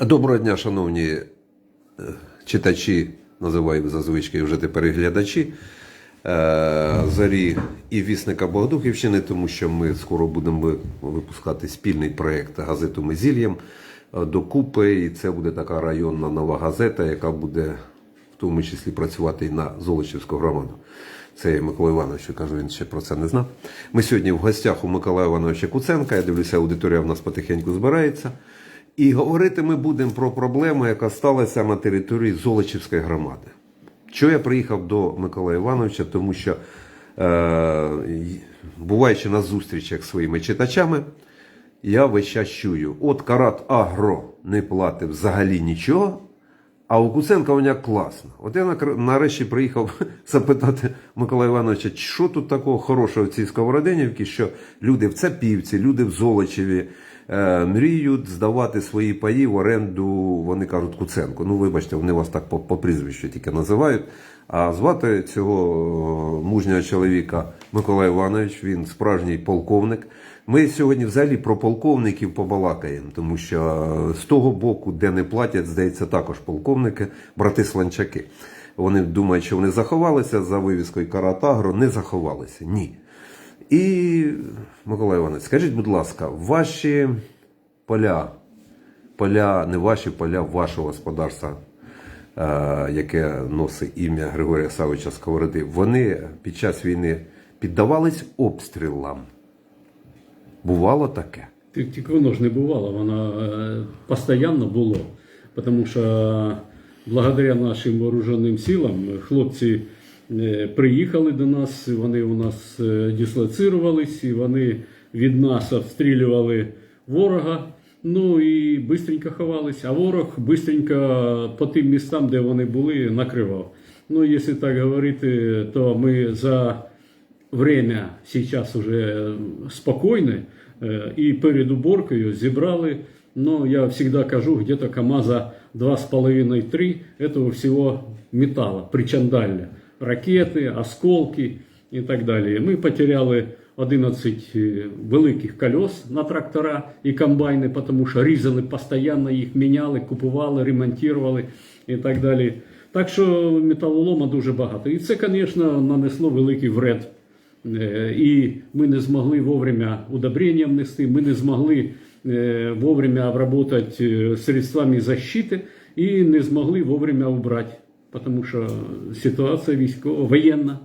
Доброго дня, шановні е, читачі, називаю зазвичай вже тепер і глядачі е, Зарі і вісника Богодухівщини, тому що ми скоро будемо випускати спільний проєкт газету Ми е, докупи. І це буде така районна нова газета, яка буде в тому числі працювати і на Золочівську громаду. Це Микола Іванович, я кажу, він ще про це не знав. Ми сьогодні в гостях у Микола Івановича Куценка. Я дивлюся, аудиторія в нас потихеньку збирається. І говорити ми будемо про проблему, яка сталася на території Золочівської громади. Чого я приїхав до Микола Івановича? Тому що, е, буваючи на зустрічах з своїми читачами, я весь час чую: от Карат Агро не платить взагалі нічого, а у Куценка вона класно. От я нарешті приїхав запитати Микола Івановича, що тут такого хорошого в цій Сковородинівці, що люди в Цапівці, люди в Золочеві мріють здавати свої паї в оренду, вони кажуть, Куценко. Ну, вибачте, вони вас так по, по прізвищу тільки називають. А звати цього е, мужнього чоловіка Микола Іванович, він справжній полковник. Ми сьогодні взагалі про полковників побалакаємо, тому що е, з того боку, де не платять, здається, також полковники, брати Сланчаки. Вони думають, що вони заховалися за вивіскою Каратагро, не заховалися. Ні. І, Микола Іванович, скажіть, будь ласка, ваші поля, поля, не ваші поля вашого господарства, е, яке носить ім'я Григорія Савича Сковороди, вони під час війни піддавались обстрілам. Бувало таке? Так, так воно ж не бувало, воно е, постійно було. Тому що благодаря нашим вооруженим силам хлопці е, приїхали до нас, вони у нас е, дислоцирувались, і вони від нас обстрілювали ворога. Ну і швидко ховались, а ворог швидко по тим містам, де вони були, накривав. Ну, якщо так говорити, то ми за время сейчас уже спокойне, э, и перед уборкою зібрали, ну, я всегда кажу, где-то КАМАЗа 2,5-3 этого всего металла, причандальня, ракети, осколки і так далі. Ми потеряли 11 е, великих колес на трактора і комбайни, тому що різали постійно, їх міняли, купували, ремонтували і так далі. Так що металолома дуже багато. І це, звісно, нанесло великий вред Е, і ми не змогли вовремя удобрення внести, ми не змогли е, вовремя обработать е, средствами защиты і не змогли вовремя убрати, тому що ситуація військова, воєнна.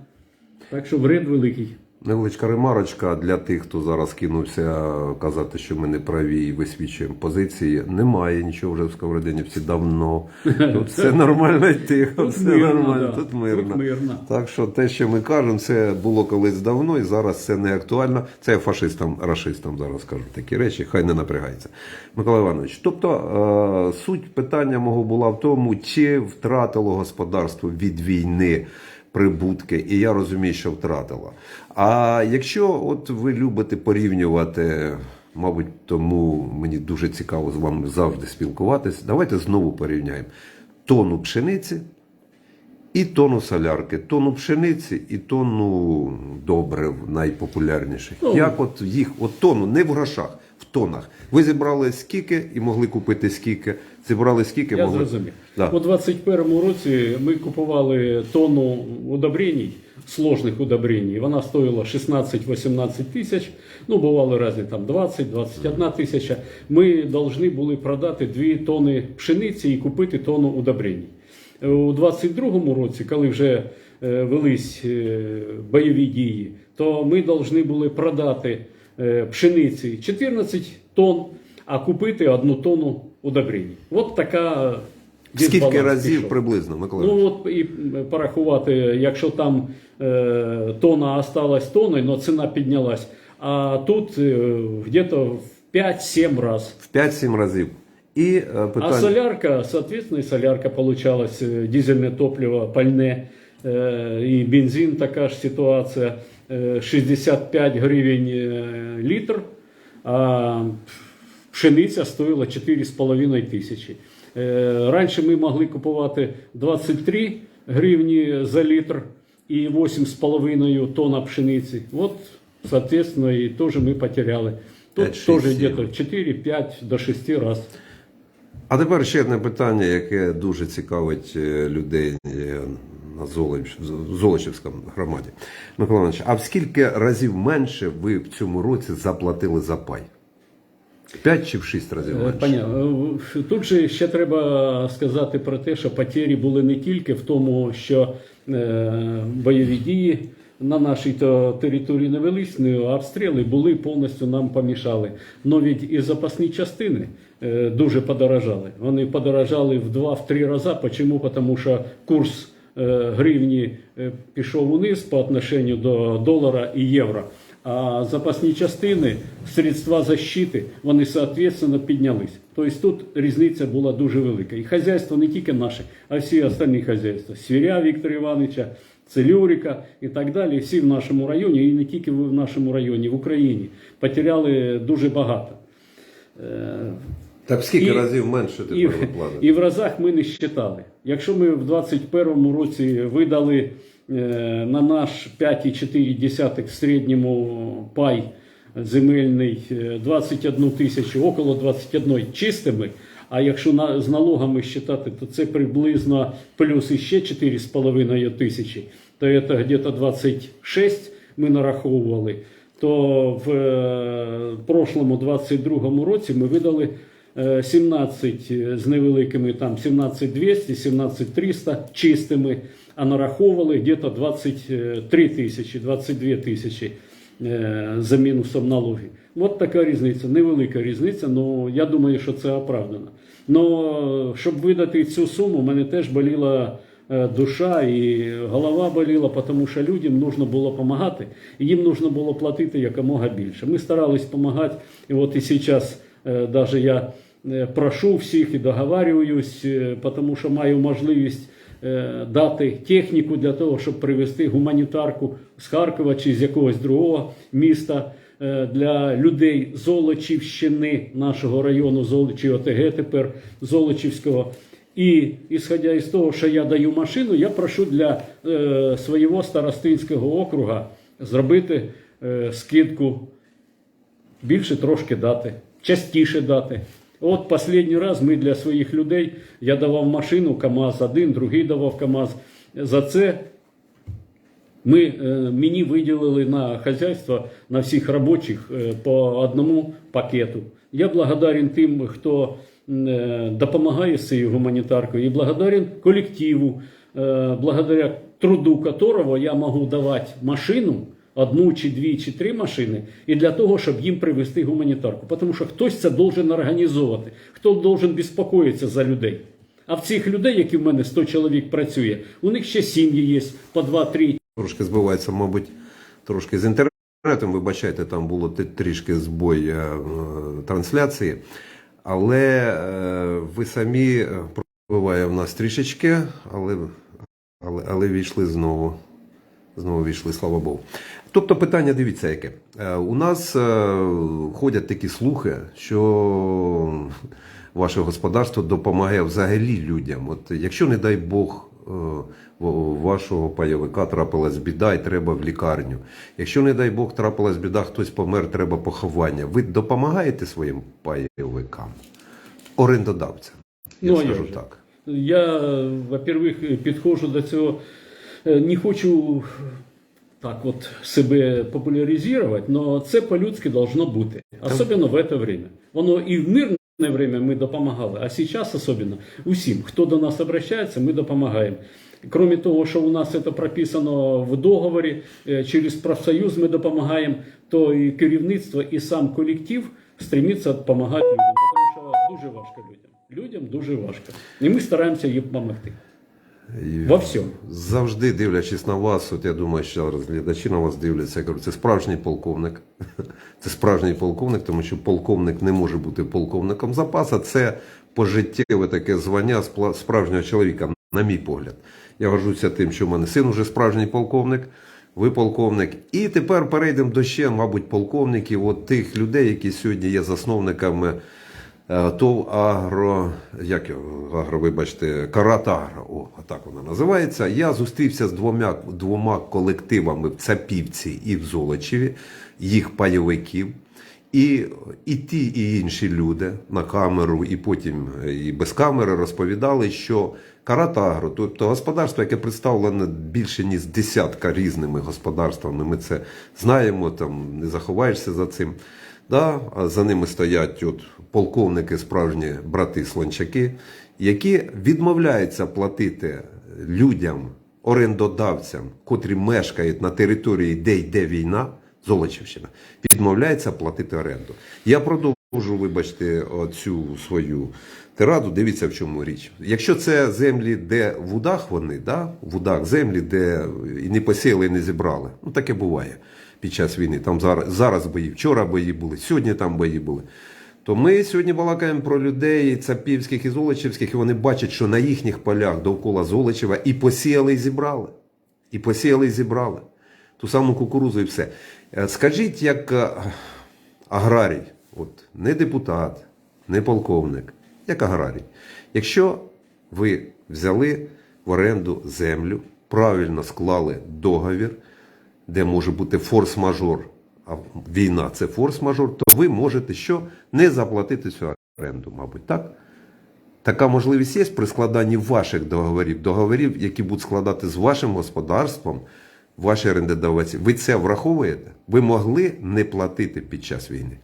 Так що вред великий. Невеличка ремарочка для тих, хто зараз кинувся казати, що ми не праві і висвічуємо позиції. Немає нічого вже в Сковородинівці давно. Тут все нормально і тихо, Тут все мирно, нормально, да. тут мирно. Тут мирно. Так що те, що ми кажемо, це було колись давно, і зараз це не актуально. Це я фашистам, рашистам зараз кажу такі речі, хай не напрягається. Микола Іванович, тобто е, суть питання мого була в тому, чи втратило господарство від війни прибутки, і я розумію, що втратила. А якщо от ви любите порівнювати, мабуть, тому мені дуже цікаво з вами завжди спілкуватись, давайте знову порівняємо тону пшениці і тону солярки, тону пшениці і тону добрив найпопулярніших. Ну. Як от їх, от тону, не в грошах, тонах. Ви зібрали скільки і могли купити скільки, зібрали скільки, Я могли. зрозумів. Да. У 21-му році ми купували тонну удобрень, сложних удобрень. Вона стоїла 16-18 тисяч. Ну, бували різні там 20-21 тисяча. Ми повинні були продати 2 тони пшениці і купити тонну удобрень. У 22-му році, коли вже е, велись е, бойові дії, то ми повинні були продати пшениці 14 тонн, а купити одну тонну удобрень. От така е, Скільки дисбаланс разів пішов. приблизно, Микола? Ну от і порахувати, якщо там е, тона осталась тоною, але ціна піднялась. А тут е, где-то в 5-7 раз. В 5-7 разів. І е, А питання. солярка, соответственно, и солярка получалась, э, дизельное топливо, пальне, э, и бензин такая же ситуация, э, 65 гривень э, литр, а пшениця стоїла 4,5 тисячі. Е, Раніше ми могли купувати 23 гривні за літр і 8,5 тонна пшениці. От, соответственно, и тоже мы потеряли. Тут 5-6 тоже сім. где-то 4-5 до 6 раз. А тепер ще одне питання, яке дуже цікавить е, людей е, на Золочівському громаді. Микола Іванович, а в скільки разів менше ви в цьому році заплатили за пай? П'ять чи в шість разів Е, менше? Понятно. Е, Тут же ще треба сказати про те, що потері були не тільки в тому, що е, бойові дії на нашій то території не велись, не обстріли були повністю нам помішали. Навіть і запасні частини е, дуже подорожали. Вони подорожали в два-три рази. Чому? Тому що курс гривні е, пішов униз по отношенню до долара і євро. А запасні частини, средства защити, вони соответственно піднялись. Тобто тут різниця була дуже велика. І хазяйство не тільки наше, а всі остальні хазяйства. Свіря Віктора Івановича, Целюрика і так далі. Всі в нашому районі, і не тільки в нашому районі, в Україні потеряли дуже багато. Е, Так скільки І- разів менше тепер і, і в разах ми не считали. Якщо ми в 2021 році видали е, на наш 5,4 в середньому пай земельний е, 21 тисячу, около 21 чистими, а якщо на, з налогами считати, то це приблизно плюс іще 4,5 тисячі, то це где-то 26 ми нараховували, то в е, прошлому 22 році ми видали е, 17 з невеликими, там 17200, 17300 чистими, а нараховували где-то 23 тисячі, 22 тисячі е, за мінусом налогів. От така різниця, невелика різниця, але я думаю, що це оправдано. Но щоб видати цю суму, мене теж боліла е, душа і голова боліла, тому що людям нужно було допомагати, їм нужно було платити якомога більше. Ми старались допомагати, і от і зараз навіть я е, прошу всіх і договарююсь, е, тому що маю можливість е, дати техніку для того, щоб привезти гуманітарку з Харкова чи з якогось другого міста е, для людей Золочівщини, нашого району Золочі ОТГ тепер Золочівського. І ісходя із того, що я даю машину, я прошу для е, свого старостинського округа зробити е, скидку більше трошки дати, частіше дати. От останній раз ми для своїх людей я давав машину КАМАЗ один, другий давав КАМАЗ. За це ми, е, мені виділили на хазяйство на всіх робочих е, по одному пакету. Я благодарен тим, хто е, допомагає з цією гуманітаркою, і благодарен колективу, благодаря труду которого я можу давати машину, одну чи дві чи три машини, і для того, щоб їм привезти гуманітарку. Тому що хтось це должен організовувати, хто должен безпокоїтися за людей. А в цих людей, які в мене 100 чоловік працює, у них ще сім'ї є по 2-3 Трошки збивається, мабуть, трошки з інтернетом. Вибачайте, там було трішки збой е, трансляції. Але е, ви самі е, пробиває в нас трішечки, але, але, але війшли знову. Знову війшли, слава Богу. Тобто питання, дивіться, яке. Е, У нас е, ходять такі слухи, що ваше господарство допомагає взагалі людям. От якщо, не дай Бог, е, вашого пайовика трапилась біда і треба в лікарню. Якщо, не дай Бог, трапилась біда, хтось помер, треба поховання. Ви допомагаєте своїм пайовикам? Орендодавцям. Я Ну, скажу же? так. Я, во-первых, підходжу до цього, не хочу так от себе популяризувати, але це по-людськи должно бути. Особливо в це время. Воно і в мирне время ми допомагали, а зараз особливо усім, хто до нас обращається, ми допомагаємо. Кроме того, що у нас це прописано в договорі, е, через профсоюз ми допомагаємо, то і керівництво, і сам колектив стремиться допомагати людям, тому що дуже важко людям. Людям дуже важко. І ми стараємося їм допомогти. І Во всьому. Завжди дивлячись на вас, от я думаю, що зараз глядачі на вас дивляться. Я кажу, це справжній полковник. Це справжній полковник, тому що полковник не може бути полковником запаса. Це пожиттєве таке звання справжнього чоловіка, на мій погляд. Я горжуся тим, що в мене син уже справжній полковник, ви полковник. І тепер перейдемо до ще, мабуть, полковників, от тих людей, які сьогодні є засновниками. Е, ТОВ Агро, як його, агро, вибачте, Карат Агро, о, так вона називається. Я зустрівся з двома, двома колективами в Цапівці і в Золочеві, їх пайовиків. І, і ті, і інші люди на камеру, і потім е, і без камери розповідали, що Каратагро, тобто господарство, яке представлене більше ніж десятка різними господарствами, ми це знаємо, там не заховаєшся за цим. Да? А за ними стоять от полковники, справжні брати-слончаки, які відмовляються платити людям, орендодавцям, котрі мешкають на території, де йде війна, Золочівщина, відмовляється платити оренду. Я продовжу, вибачте, цю свою тираду. Дивіться, в чому річ. Якщо це землі, де в удах вони, да? в удах землі, де і не посіяли, і не зібрали. Ну таке буває під час війни. Там зараз, зараз бої, вчора бої були, сьогодні там бої були. То ми сьогодні балакаємо про людей цапівських і золочівських, і вони бачать, що на їхніх полях довкола Золочева і посіяли, і зібрали. І посіяли, і зібрали. Ту саму кукурузу і все. Е, Скажіть, як е, аграрій, от не депутат, не полковник, як аграрій, якщо ви взяли в оренду землю, правильно склали договір, де може бути форс-мажор, а війна це форс-мажор, то ви можете що не заплатити цю оренду, мабуть, так? Така можливість є при складанні ваших договорів, договорів, які будуть складати з вашим господарством, ваші орендодавці. Ви це враховуєте? Ви могли не платити під час війни?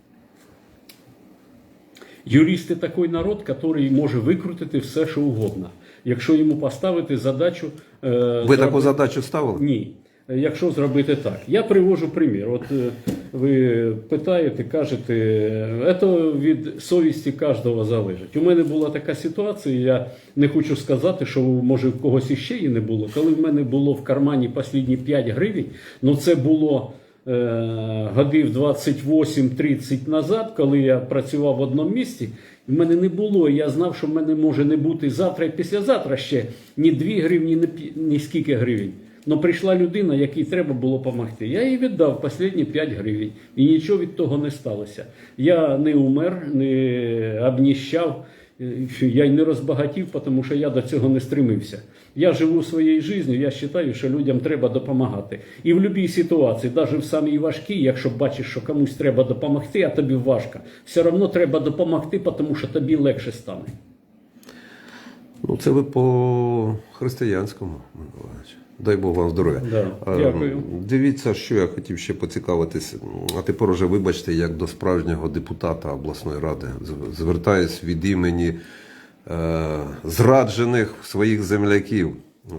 Юристи такий народ, який може викрутити все, що угодно. Якщо йому поставити задачу. е, Ви зробити- таку задачу ставили? Ні. Якщо зробити так, я привожу примір. От е, ви питаєте, кажете, це від совісті кожного залежить. У мене була така ситуація, я не хочу сказати, що може в когось іще її не було. Коли в мене було в кармані останні 5 гривень, ну це було е, годів 28-30 назад, коли я працював в одному місці. В мене не було. Я знав, що в мене може не бути завтра і післязавтра ще ні 2 гривні, ні скільки гривень. Но прийшла людина, якій треба було допомогти. Я їй віддав останні 5 гривень. І нічого від того не сталося. Я не умер, не обніщав, я й не розбагатів, тому що я до цього не стремився. Я живу своєю життю, я вважаю, що людям треба допомагати. І в будь-якій ситуації, навіть в самій важкій, якщо бачиш, що комусь треба допомогти, а тобі важко, все одно треба допомогти, тому що тобі легше стане. Ну, це ви по християнському. Миколаївич. Дай Бог вам здоров'я. Да, Е, дякую. Дивіться, що я хотів ще поцікавитись. А тепер уже вибачте, як до справжнього депутата обласної ради звертаюсь від імені е, зраджених своїх земляків.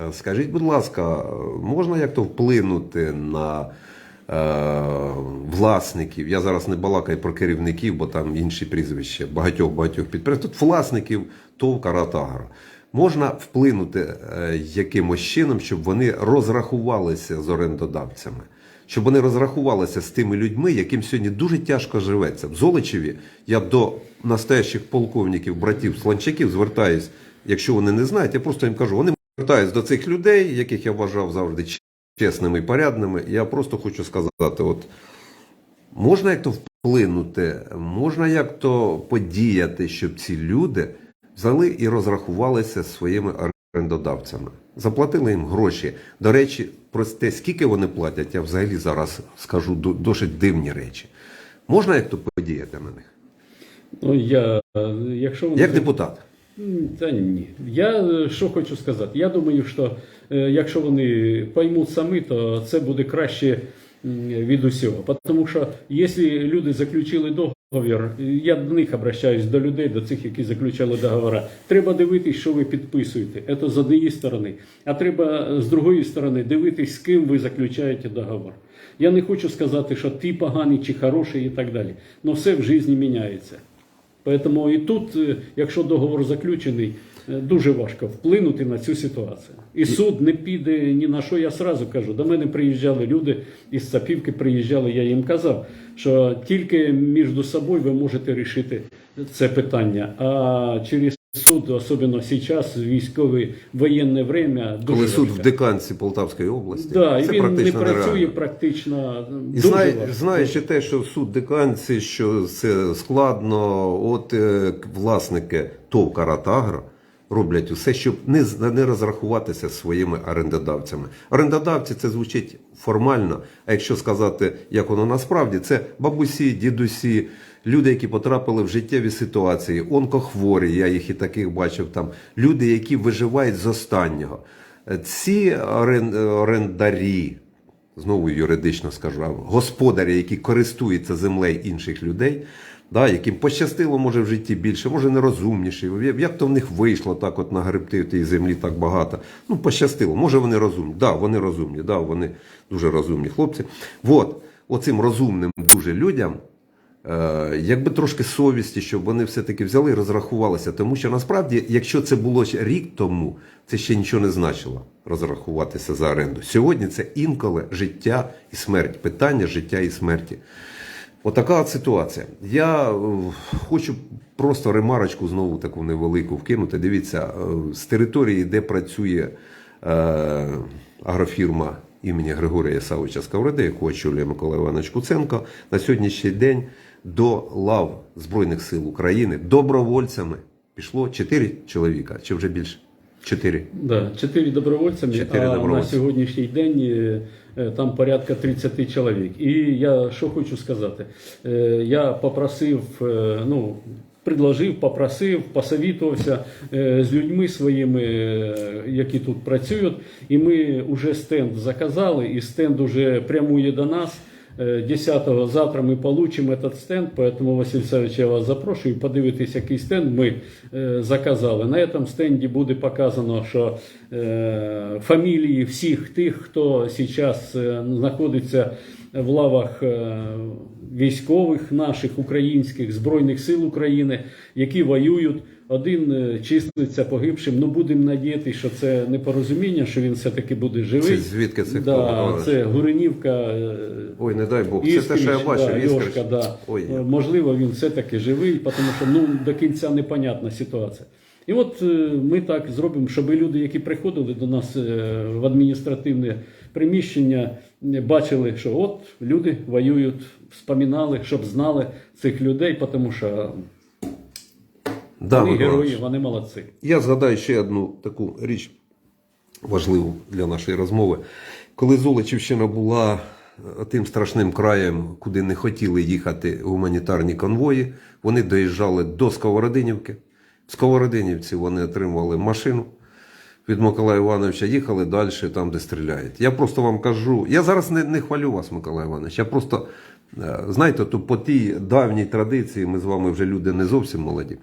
Е, Скажіть, будь ласка, можна як то вплинути на е, власників? Я зараз не балакаю про керівників, бо там інші прізвища багатьох багатьох підприємств. Тут власників ТОВ «Каратагро». Можна вплинути е, якимось чином, щоб вони розрахувалися з орендодавцями, щоб вони розрахувалися з тими людьми, яким сьогодні дуже тяжко живеться. В Золочеві я до настоящих полковників, братів Сланчаків звертаюсь, якщо вони не знають, я просто їм кажу, вони звертаюсь до цих людей, яких я вважав завжди чесними і порядними. Я просто хочу сказати, от Можна як то вплинути, можна як то подіяти, щоб ці люди взяли і розрахувалися зі своїми орендодавцями. Заплатили їм гроші. До речі, про те, скільки вони платять, я взагалі зараз скажу досить дивні речі. Можна як то подіяти на них? Ну, я, е, якщо вони Як депутат? Та ні. Я е, що хочу сказати. Я думаю, що е, якщо вони поймуть самі, то це буде краще від усього. Тому що якщо люди заключили договір, я до них обращаюсь до людей, до цих, які заключали договори. Треба дивитись, що ви підписуєте. Це з однієї сторони. А треба е, з другої сторони дивитись, з ким ви заключаєте договор. Я не хочу сказати, що ти поганий чи хороший і так далі. Але все в житті міняється. Поэтому і тут, е, якщо договор заключений, дуже важко вплинути на цю ситуацію. І суд не піде ні на що. Я сразу кажу. До мене приїжджали люди із Цапівки, приїжджали, я їм казав, що тільки між собою ви можете рішити це питання. А через суд, особливо зараз, військове воєнне время, дуже Коли суд важко. в деканці Полтавської області, Да, і це він не працює нереально. практично. І дуже знає, важко. знаючи те, що суд деканці, що це складно, от е, власники ТОВ Каратагро, роблять усе, щоб не, не розрахуватися своїми орендодавцями. Орендодавці це звучить формально, а якщо сказати, як воно насправді, це бабусі, дідусі, люди, які потрапили в життєві ситуації, онкохворі, я їх і таких бачив там, люди, які виживають з останнього. Ці орендарі, знову юридично скажу, господарі, які користуються землею інших людей, да, яким пощастило, може, в житті більше, може нерозумніші. Як- то в них вийшло так от нагребти тієї землі так багато? Ну, пощастило, може вони розумні. Да, вони розумні, да, вони дуже розумні хлопці. От, оцим розумним дуже людям. Е, якби трошки совісті, щоб вони все-таки взяли і розрахувалися. Тому що насправді, якщо це було рік тому, це ще нічого не значило розрахуватися за оренду. Сьогодні це інколи життя і смерть, питання життя і смерті. Отака от ситуація. Я е, хочу просто ремарочку знову таку невелику вкинути. Дивіться, е, з території, де працює е, агрофірма імені Григорія Савича Сковороди, яку очолює Микола Іванович Куценко, на сьогоднішній день до лав Збройних сил України добровольцями пішло 4 чоловіка, чи вже більше? 4. Да, чотири добровольцями, Чотири а на сьогоднішній день е, там порядка 30 чоловік. І я що хочу сказати, Е, я попросив, е, ну, предложив, попросив, посовітувався е, з людьми своїми, е, які тут працюють, і ми вже стенд заказали, і стенд уже прямує до нас. Е, 10-го завтра ми получимо этот стенд, поэтому, Василь Савич, я вас запрошую подивитись, який стенд ми е, заказали. На этом стенді буде показано, що е, фамілії всіх тих, хто зараз е, знаходиться в лавах е, військових наших українських збройних сил України, які воюють. Один е, числиться погибшим. Ну будемо надіятися, що це непорозуміння, що він все-таки буде живий. Це звідки це да, це Гуринівка. е, Ой, не дай Бог. Це те, що я бачив. да, Іскрич. Льошка, да. Ой. Можливо, він все-таки живий, тому що ну, до кінця непонятна ситуація. І от ми так зробимо, щоб люди, які приходили до нас в адміністративне приміщення, бачили, що от люди воюють, вспоминали, щоб знали цих людей, тому що Да, вони герої, Іванович. вони молодці. Я згадаю ще одну таку річ важливу для нашої розмови. Коли Золочівщина була е, тим страшним краєм, куди не хотіли їхати гуманітарні конвої, вони доїжджали до Сковородинівки. В Сковородинівці вони отримували машину від Микола Івановича, їхали далі, там, де стріляють. Я просто вам кажу, я зараз не, не хвалю вас, Микола Іванович. Я просто, е, знаєте, то по тій давній традиції, ми з вами вже люди не зовсім молоді.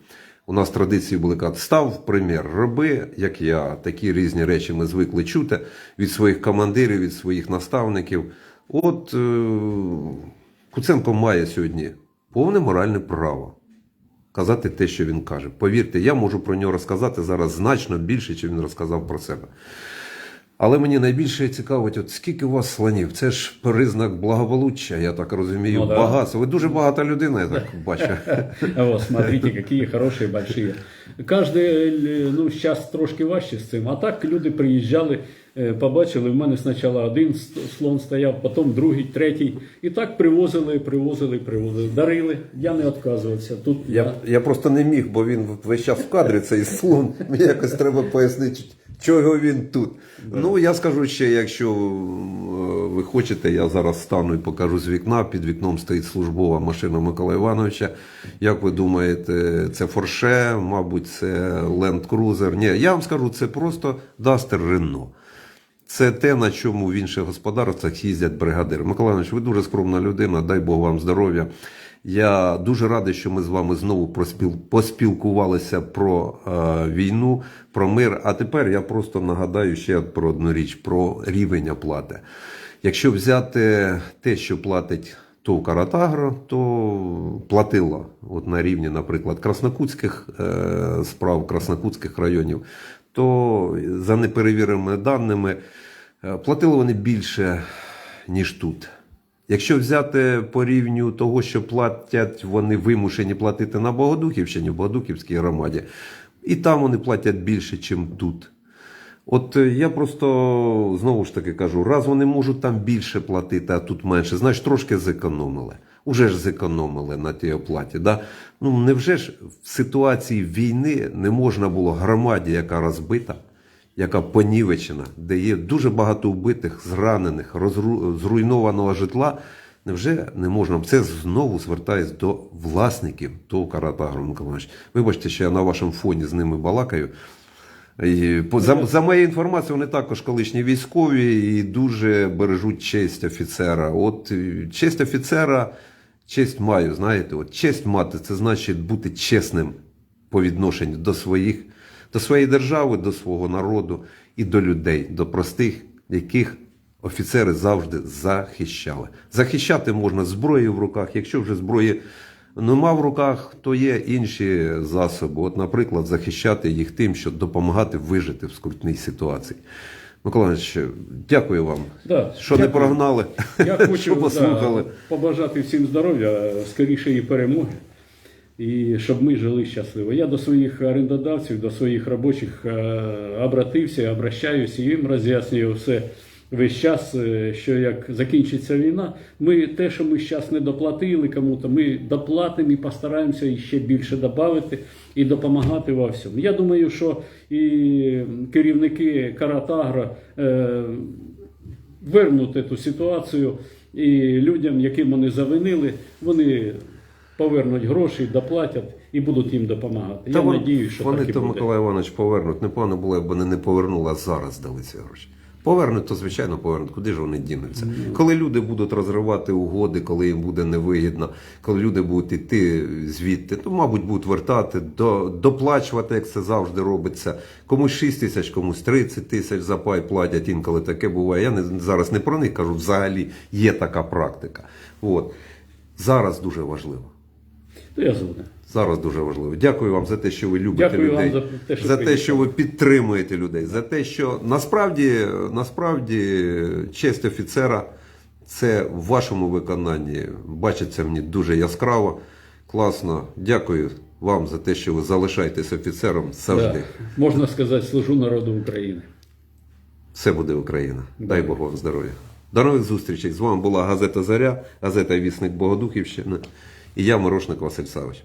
У нас традиції були казати, став примір, роби, як я. Такі різні речі ми звикли чути від своїх командирів, від своїх наставників. От е, Куценко має сьогодні повне моральне право казати те, що він каже. Повірте, я можу про нього розказати зараз значно більше, ніж він розказав про себе. Але мені найбільше цікавить, от скільки у вас слонів? Це ж признак благополуччя, я так розумію, Ну, да. багатство. Ви дуже багата людина, я так бачу. Вот, смотрите, какие хорошие, большие. Каждый, э, ну, сейчас трошки важче з цим. А так люди приїжджали, побачили, в мене спочатку один слон стояв, потім другий, третій. І так привозили, привозили, привозили. Дарили. Я не відказувався. Тут Я, я просто не міг, бо він весь час в кадрі цей слон. Мені якось треба пояснити, чого він тут. Ну, я скажу ще, якщо е, ви хочете, я зараз стану і покажу з вікна. Під вікном стоїть службова машина Микола Івановича. Як ви думаєте, це Форше, мабуть, це Ленд Крузер? Ні, я вам скажу, це просто Дастер Рено. Це те, на чому в інших господарствах їздять бригадири. Микола Іванович, ви дуже скромна людина, дай Бог вам здоров'я. Я дуже радий, що ми з вами знову проспіл... поспілкувалися про е, війну, про мир. А тепер я просто нагадаю ще про одну річ: про рівень оплати. Якщо взяти те, що платить ТОВ Каратагро, то платило от на рівні, наприклад, краснокутських е, справ, краснокутських районів, то за неперевіреними даними е, платили вони більше, ніж тут. Якщо взяти по рівню того, що платять, вони вимушені платити на Богодухівщині, в Богодухівській громаді, і там вони платять більше, ніж тут. От е, я просто знову ж таки кажу, раз вони можуть там більше платити, а тут менше, значить трошки зекономили. Уже ж зекономили на тій оплаті. Да? Ну невже ж в ситуації війни не можна було громаді, яка розбита, яка понівечена, де є дуже багато вбитих, зранених, розру... зруйнованого житла. Невже не можна? Це знову звертаюсь до власників того Каратагру Миколаївич. Вибачте, що я на вашому фоні з ними балакаю. І, по- за, за моєю інформацією, вони також колишні військові і дуже бережуть честь офіцера. От е, честь офіцера, честь маю, знаєте, от честь мати це значить бути чесним по відношенню до своїх, до своєї держави, до свого народу і до людей, до простих, яких офіцери завжди захищали. Захищати можна зброєю в руках, якщо вже зброї нема в руках, то є інші засоби. От, наприклад, захищати їх тим, що допомагати вижити в скрутній ситуації. Микола Іванович, дякую вам, Да, що не прогнали, Я хочу послухали. да, побажати всім здоров'я, скорішої перемоги. І щоб ми жили щасливо. Я до своїх орендодавців, до своїх робочих е, обратився, обращаюся і їм роз'яснюю все весь час, е, що як закінчиться війна, ми те, що ми зараз не доплатили кому-то, ми доплатимо і постараємося ще більше додати і допомагати во всьому. Я думаю, що і керівники Каратагра. Е, вернути ту ситуацію і людям, яким вони завинили, вони повернуть гроші, доплатять і будуть їм допомагати. Та Я надію, що вони так і то буде. Миколай Іванович повернуть. Непогано було, якби вони не повернули, а зараз дали ці гроші. Повернуть, то звичайно повернуть. Куди ж вони дінуться? Ну. Коли люди будуть розривати угоди, коли їм буде невигідно, коли люди будуть йти звідти, то, мабуть, будуть вертати, до, доплачувати, як це завжди робиться. Комусь 6 тисяч, комусь 30 тисяч за пай платять, інколи таке буває. Я не, зараз не про них кажу, взагалі є така практика. От. Зараз дуже важливо. То я згоден. Зараз дуже важливо. Дякую вам за те, що ви любите Дякую вам людей, за те, що за те, що ви підтримуєте людей, за те, що насправді, насправді честь офіцера це в вашому виконанні бачиться мені дуже яскраво, класно. Дякую вам за те, що ви залишаєтесь офіцером завжди. Да. Можна сказати, служу народу України. Все буде Україна. Дай Бог вам здоров'я. До нових зустрічей. З вами була газета Заря, газета Вісник Богодухівщини і я, Морошник Василь Савич.